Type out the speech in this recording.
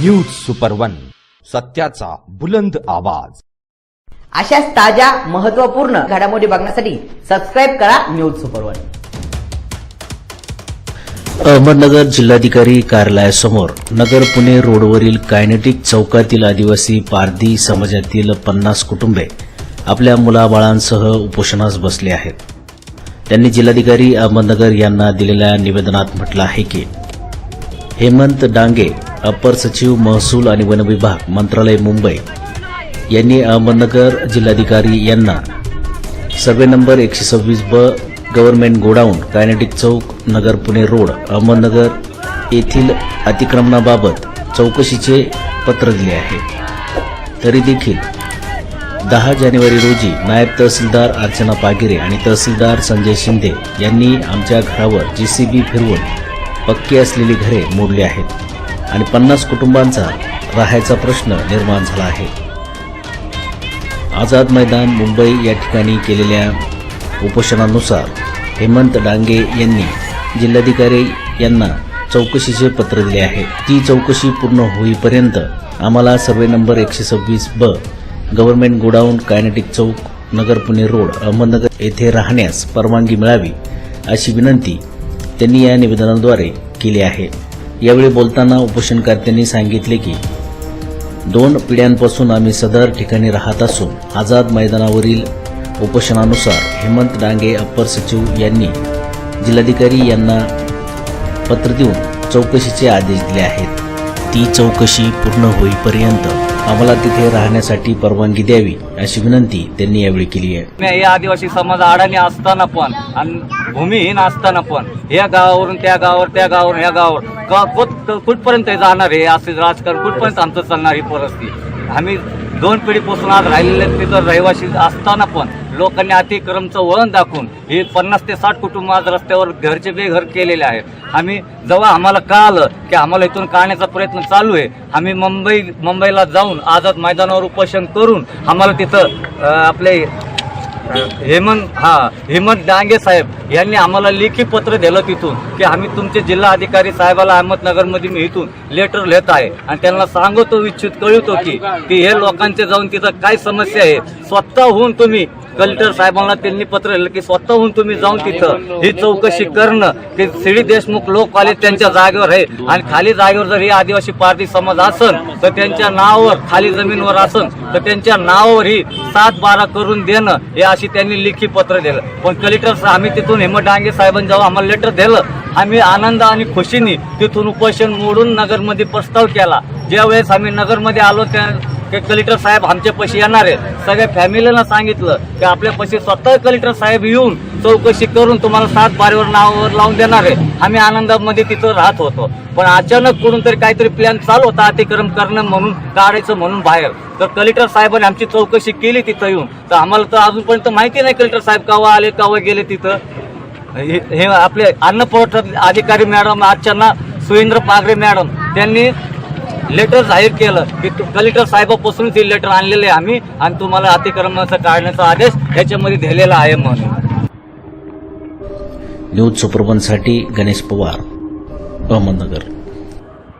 News super one सत्याचा बुलंद आवाज. अशाच ताज्या महत्त्वपूर्ण घडामोडी बघण्यासाठी सबस्क्राईब करा न्यूज सुपर वन अहमदनगर जिल्हाधिकारी कार्यालयासमोर नगर पुणे रोडवरील कायनेटिक चौकातील आदिवासी पारधी समाजातील पन्नास कुटुंबे आपल्या मुलाबाळांसह उपोषणास बसले आहेत. त्यांनी जिल्हाधिकारी अहमदनगर यांना दिलेल्या निवेदनात म्हटलं आहे की हेमंत डांगे अपर सचिव महसूल आणि वन विभाग मंत्रालय मुंबई यांनी अहमदनगर जिल्हाधिकारी यांना सर्वे नंबर एकशे सव्वीस ब government godown Kinetic Chowk Nagar Pune road Ahmednagar येथील अतिक्रमणाबाबत चौकशीचे पत्र दिले आहे. तरी देखील दहा जानेवारी रोजी नायब तहसीलदार अर्चना पागिरे आणि तहसीलदार संजय शिंदे यांनी आमच्या घरावर जे सी बी फिरवून पक्की असलेली घरे मोडली आहेत. आणि पन्नास कुटुंबांचा राहायचा प्रश्न निर्माण झाला आहे. आझाद मैदान मुंबई या ठिकाणी केलेल्या उपोषणानुसार हेमंत डांगे यांनी जिल्हाधिकारी यांना चौकशीचे पत्र दिले आहे. ती चौकशी पूर्ण होईपर्यंत आम्हाला सर्वे नंबर एकशे सव्वीस ब government godown Kinetic Chowk Nagar Pune road Ahmednagar येथे राहण्यास परवानगी मिळावी अशी विनंती त्यांनी या निवेदनाद्वारे केली आहे. यावेळी बोलताना उपोषणकर्त्यांनी सांगितले की दोन पिढ्यांपासून आम्ही सदर ठिकाणी राहत असून आझाद मैदानावरील उपोषणानुसार हेमंत डांगे अप्पर सचिव यांनी जिल्हाधिकारी यांना पत्र देऊन चौकशीचे आदेश दिले आहेत. ती चौकशी पूर्ण होईपर्यंत आम्हाला तिथे राहण्यासाठी परवानगी द्यावी अशी विनंती त्यांनी यावेळी केली आहे. या आदिवासी समाज अडाणी असताना पण भूमिहीन असताना पण. या गावावरून त्या गावावर त्या गावावर या गावावर. का कुठ- कुठपर्यंत जाणार आहे असे राजकारण कुठपर्यंत आमचं चालणार ही परिस्थिती? आम्ही दोन पिढीपासून आज राहिलेले तिथं रहिवासी असताना पण लोकांनी अतिक्रमचं वळण दाखवून हे पन्नास ते साठ कुटुंब आज रस्त्यावर घरचे बेघर केलेले आहेत. आम्ही जेव्हा आम्हाला कळालं की आम्हाला इथून काढण्याचा प्रयत्न चालू आहे आम्ही मुंबई मुंबईला जाऊन आझाद मैदानावर उपोषण करून आम्हाला तिथं आपले हेमंत हा हेमंत डांगे साहेब यांनी आम्हाला लेखी पत्र दिलं तिथून की आम्ही तुमचे जिल्हा अधिकारी साहेबाला अहमदनगरमध्ये मी इथून लेटर लिहित आहे. आणि त्यांना सांगतो इच्छित कळवतो की की हे लोकांचे जाऊन तिथं काय समस्या आहे? स्वतःहून तुम्ही कलेक्टर साहेबांना त्यांनी पत्र लिहिलं की स्वतःहून तुम्ही जाऊन तिथं ही चौकशी करणं की श्री देशमुख लोक कॉलेज त्यांच्या जागेवर आहे. आणि खाली जागेवर जर हे आदिवासी पार्टी समाज असन तर त्यांच्या नावावर खाली जमीनवर असन तर त्यांच्या नावावर ही सात बारा करून देणं हे अशी त्यांनी लिखी पत्र दिलं. पण कलेक्टर आम्ही तिथून हेमंत डांगे साहेबांनी जेव्हा आम्हाला लेटर दिलं आम्ही आनंद आणि खुशीने तिथून उपोषण मोडून नगरमध्ये प्रस्ताव केला. ज्या वेळेस आम्ही नगरमध्ये आलो त्या ते कलेक्टर साहेब आमचे पैसे येणार आहेत. सगळ्या फॅमिलीला सांगितलं की आपले पैसे स्वतः कलेक्टर साहेब येऊन चौकशी करून तुम्हाला सात बारीवर नावावर लावून देणार आहे आम्ही आनंदामध्ये तिथं राहत होतो. पण अचानक कुठून तरी काहीतरी प्लॅन चालू होता अतिक्रम करणं म्हणून काढायचं म्हणून बाहेर. तर कलेक्टर साहेबांनी आमची चौकशी केली तिथं येऊन. तर आम्हाला तर अजूनपर्यंत माहिती नाही कलेक्टर साहेब कावा आले कावा गेले तिथं. हे हे आपले अन्न पुरवठा अधिकारी मॅडम आजच्या सुरेंद्र पागरे मॅडम त्यांनी लेटर जाहीर केलं की तु- कलेक्टर साहेबापासूनच हे लेटर आणलेले आहे आम्ही आणि तुम्हाला अतिक्रमणाचा काढण्याचा आदेश ह्याच्यामध्ये दिलेला आहे म्हणून. न्यूज सुपरवनसाठी गणेश पवार अहमदनगर.